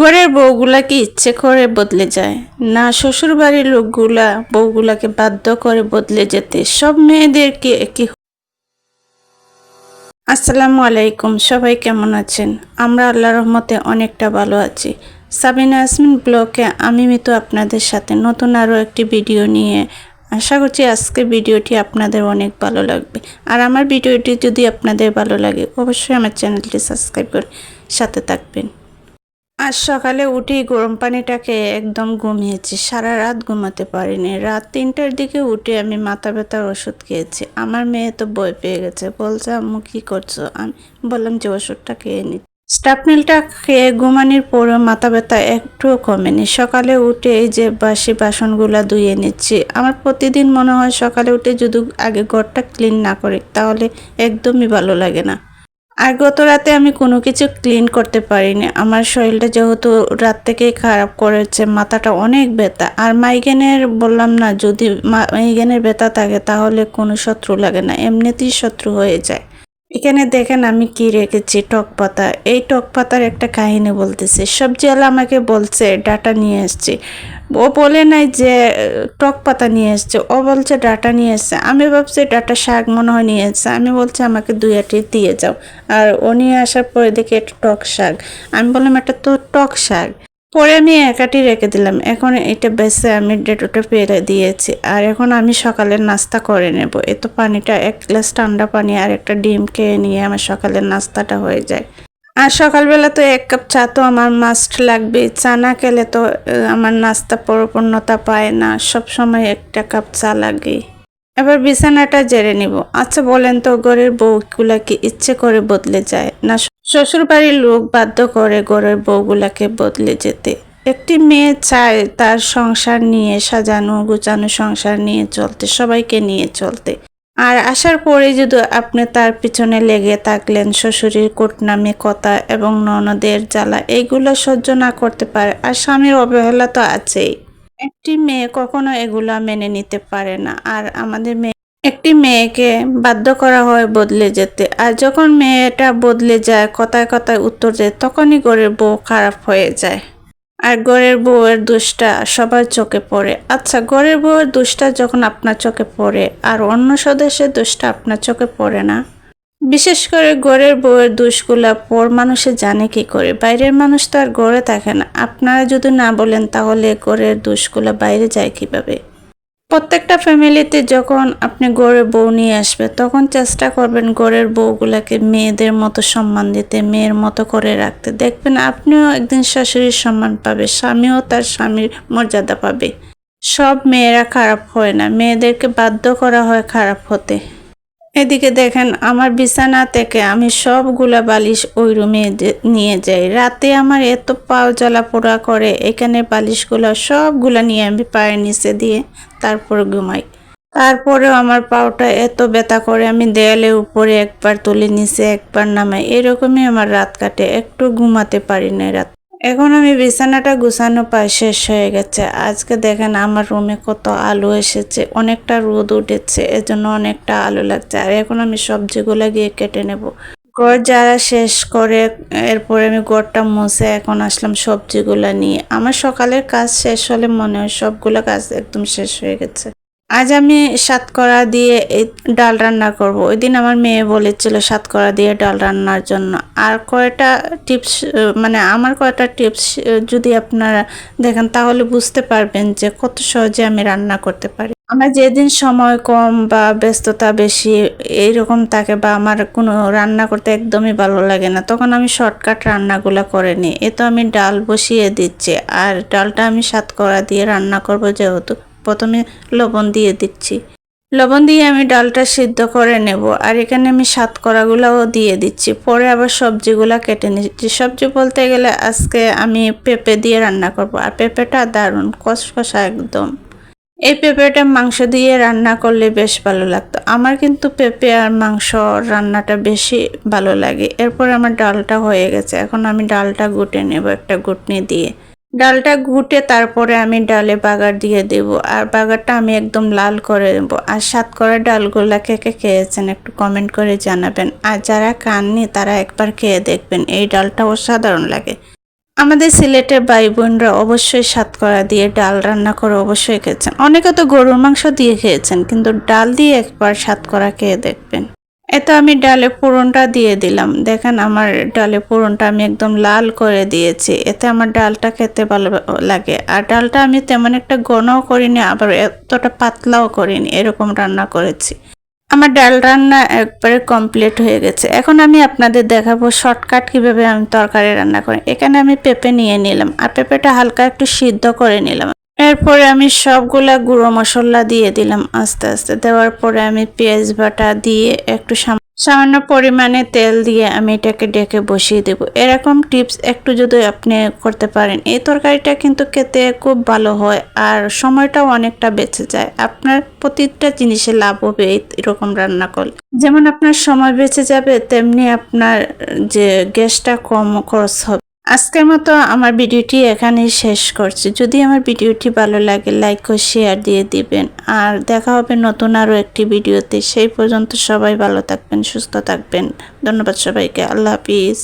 ঘরের বউগুলাকে ইচ্ছে করে বদলে যায়। না শ্বশুর বাড়ির লোকগুলা বউগুলাকে বাধ্য করে বদলে যেতে। সব মেয়েদের কি কি আসসালামু আলাইকুম, সবাই কেমন আছেন? আমরা আল্লাহ রহমতে অনেকটা ভালো আছি। সাবিনা আসমিন ব্লকে আমি মিতু আপনাদের সাথে নতুন আরও একটি ভিডিও নিয়ে। আশা করছি আজকে ভিডিওটি আপনাদের অনেক ভালো লাগবে। আর আমার ভিডিওটি যদি আপনাদের ভালো লাগে, অবশ্যই আমার চ্যানেলটি সাবস্ক্রাইব করে সাথে থাকবেন। আজ সকালে উঠেই গরম পানিটাকে একদম ঘুমিয়েছি। সারা রাত ঘুমাতে পারিনি। রাত তিনটার দিকে উঠে আমি মাথা ব্যথার ওষুধ খেয়েছি। আমার মেয়ে তো বই পেয়ে গেছে। বলছে, আম্মু, কী করছ? আমি বললাম যে, ওষুধটা খেয়ে নি। স্টাপনিলটা খেয়ে ঘুমানির পরেও মাথা ব্যথা একটুও কমেনি। সকালে উঠে এই যে বাসি বাসনগুলো ধুয়ে নিচ্ছি। আমার প্রতিদিন মনে হয় সকালে উঠে যদি আগে ঘরটা ক্লিন না করি, তাহলে একদমই ভালো লাগে না। আর গত রাতে আমি কোনো কিছু ক্লিন করতে পারিনি। আমার শরীরটা যেহেতু রাত থেকেই খারাপ করেছে, মাথাটা অনেক ব্যথা। আর মাইগেনের বললাম না, যদি মাইগেনের ব্যথা থাকে তাহলে কোনো শত্রু লাগে না, এমনিতেই শত্রু হয়ে যায়। এখানে দেখেন আমি কি রেখেছি, টক পাতা। এই টক পাতার একটা কাহিনী বলতেছে। সবজিওয়ালা আমাকে বলছে, ডাটা নিয়ে এসছি। ও বলে নাই যে, টক পাতা নিয়ে এসছে। ও বলছে, ডাটা নিয়ে এসছে। আমি ভাবছি, ডাটা শাক মনে হয় নিয়ে এসছে। আমি বলছি, আমাকে দুই আটি দিয়ে যাও। আর ও নিয়ে আসার পরে দেখি এটা টক শাক। আমি বললাম, এটা তো টক শাক। পরে আমি একাটি রেখে দিলাম। এখন এটা বেছে আমি ডেটোটা পেরে দিয়েছি। আর এখন আমি সকালের নাস্তা করে নেব। এ তো পানিটা, এক গ্লাস ঠান্ডা পানি আর একটা ডিম খেয়ে নিয়ে আমার সকালের নাস্তাটা হয়ে যায়। আর সকালবেলা তো এক কাপ চা তো আমার মাস্ট লাগবে। চা না খেলে তো আমার নাস্তা পরিপূর্ণতা পায় না। সব সময় একটা কাপ চা লাগে। এবার বিছানাটা জেরে নিব। আচ্ছা বলেন তো ঘরের বউগুলা কি ইচ্ছে করে বদলে যায়? না শ্বশুর বাড়ির লোক বাধ্য করে ঘরের বউগুলাকে বদলে যেতে। একটি মেয়ে চায় তার সংসার নিয়ে সাজানো, গুছানো, সংসার নিয়ে চলতে, সবাইকে নিয়ে চলতে। আর আসার পরে যদি আপনি তার পিছনে লেগে থাকলেন, শ্বশুরের কোটনামি কথা এবং ননদের জ্বালা এইগুলো সহ্য না করতে পারে। আর স্বামীর অবহেলা তো আছেই। একটি মেয়ে কখনো এগুলা মেনে নিতে পারে না। আর আমাদের মেয়ে একটি মেয়েকে বাধ্য করা হয় বদলে যেতে। আর যখন মেয়েটা বদলে যায়, কথায় কথায় উত্তর দেয়, তখনই ঘরের বউ খারাপ হয়ে যায়। আর ঘরের বউয়ের দোষটা সবার চোখে পড়ে। আচ্ছা ঘরের বউয়ের দোষটা যখন আপনার চোখে পড়ে, আর অন্য সদস্যের দোষটা আপনার চোখে পড়ে না? বিশেষ করে ঘরের বউয়ের দোষগুলা পর মানুষে জানে কি করে? বাইরের মানুষ তো আর গড়ে থাকে না। আপনারা যদি না বলেন, তাহলে ঘরের দোষগুলা বাইরে যায় কীভাবে? প্রত্যেকটা ফ্যামিলিতে যখন আপনি গড়ে বউ নিয়ে আসবে, তখন চেষ্টা করবেন গড়ের বউগুলাকে মেয়েদের মতো সম্মান দিতে, মেয়ের মতো করে রাখতে। দেখবেন আপনিও একদিন শাশুড়ির সম্মান পাবে, স্বামীও তার স্বামীর মর্যাদা পাবে। সব মেয়েরা খারাপ হয় না, মেয়েদেরকে বাধ্য করা হয় খারাপ হতে। এদিকে দেখেন, আমার বিছানা থেকে আমি সবগুলা বালিশ ওই রুমে নিয়ে যাই। রাতে আমার এত পাও জ্বালা পোড়া করে, এখানে বালিশগুলো সবগুলা নিয়ে আমি পায়ের নিচে দিয়ে তারপর ঘুমাই। তারপরেও আমার পাওটা এত ব্যথা করে, আমি দেয়ালের উপরে একবার তুলে নিচে একবার নামাই। এরকমই আমার রাত কাটে, একটু ঘুমাতে পারি না রাত। এখন আমি বিছানাটা গুছানো পায় শেষ হয়ে গেছে। আজকে দেখেন আমার রুমে কত আলো এসেছে, অনেকটা রোদ উঠেছে, এজন্য অনেকটা আলো লাগছে। আর এখন আমি সবজিগুলো গিয়ে কেটে নেব। ঘর যারা শেষ করে, এরপরে আমি ঘরটা মুছে এখন আসলাম সবজিগুলো নিয়ে। আমার সকালের কাজ শেষ হলে মনে হয় সবগুলো কাজ একদম শেষ হয়ে গেছে। আজ আমি সাতকরা দিয়ে ডাল রান্না করব। ওই দিন আমার মেয়ে বলেছিল সাতকরা দিয়ে ডাল রান্নার জন্য। আর কয়টা টিপস মানে আমার কয়টা টিপস, যদি আপনারা দেখেন তাহলে বুঝতে পারবেন যে কত সহজে আমি রান্না করতে পারি। আমার যেদিন সময় কম বা ব্যস্ততা বেশি এইরকম থাকে বা আমার কোনো রান্না করতে একদমই ভালো লাগে না, তখন আমি শর্টকাট রান্নাগুলো করে নিই। এ তো আমি ডাল বসিয়ে দিচ্ছি, আর ডালটা আমি সাতকরা দিয়ে রান্না করব যেহেতু। প্রথমে লবণ দিয়ে দিচ্ছি। লবণ দিয়ে আমি ডালটা সিদ্ধ করে নেব আর এখানে আমি সাতকরাগুলোও দিয়ে দিচ্ছি। পরে আবার সবজিগুলা কেটে নিচ্ছি। সবজি বলতে গেলে আজকে আমি পেঁপে দিয়ে রান্না করব আর পেঁপেটা দারুণ, কষকষা একদম। এই পেঁপেটা মাংস দিয়ে রান্না করলে বেশ ভালো লাগতো। আমার কিন্তু পেঁপে আর মাংস রান্নাটা বেশি ভালো লাগে। এরপর আমার ডালটা হয়ে গেছে। এখন আমি ডালটা গুটে নেব একটা গুটনি দিয়ে। ডালটা ঘুটে তারপরে আমি ডালে বাগার দিয়ে দেব। আর বাগারটা আমি একদম লাল করে দেব আর সাত করা ডালগুলা কে কে খেয়েছেন একটু কমেন্ট করে জানাবেন। আর যারা খাননি, তারা একবার খেয়ে দেখবেন। এই ডালটা অসাধারণ লাগে। আমাদের সিলেটের ভাই বোনরা অবশ্যই সাতকরা দিয়ে ডাল রান্না করে অবশ্যই খেয়েছেন। অনেকে তো গরুর মাংস দিয়ে খেয়েছেন, কিন্তু ডাল দিয়ে একবার সাতকরা খেয়ে দেখবেন। এতো আমি ডালে পুরনটা দিয়ে দিলাম। দেখেন আমার ডালে পুরনটা আমি একদম লাল করে দিয়েছি। এতে আমার ডালটা খেতে ভালো লাগে। আর ডালটা আমি তেমন একটা ঘনও করিনি, আবার এতটা পাতলাও করিনি, এরকম রান্না করেছি। আমার ডাল রান্না একবারে কমপ্লিট হয়ে গেছে। এখন আমি আপনাদের দেখাবো শর্টকাট কীভাবে আমি তরকারি রান্না করি। এখানে আমি পেঁপে নিয়ে নিলাম। আর পেঁপেটা হালকা একটু সিদ্ধ করে নিলাম। এরপরে আমি সবগুলা গুঁড়ো মশলা দিয়ে দিলাম আস্তে আস্তে। দেওয়ার পরে আমি পেঁয়াজ বাটা দিয়ে একটু সাম- সামান্য পরিমাণে তেল দিয়ে আমি এটাকে ডেকে বসিয়ে দেব। এরকম টিপস একটু যদি আপনি করতে পারেন, এই তরকারিটা কিন্তু খেতে খুব ভালো হয় আর সময়টাও অনেকটা বেঁচে যায়। আপনার প্রতিটা জিনিসে লাভ হবে এরকম রান্না করলে। যেমন আপনার সময় বেঁচে যাবে, তেমনি আপনার যে গ্যাসটা কম খরচ হবে। আজকের মতো আমার ভিডিওটি এখানেই শেষ করছি। যদি আমার ভিডিওটি ভালো লাগে লাইক ও শেয়ার দিয়ে দিবেন। আর দেখা হবে নতুন আরও একটি ভিডিওতে। সেই পর্যন্ত সবাই ভালো থাকবেন, সুস্থ থাকবেন। ধন্যবাদ সবাইকে। আল্লাহ হাফিজ।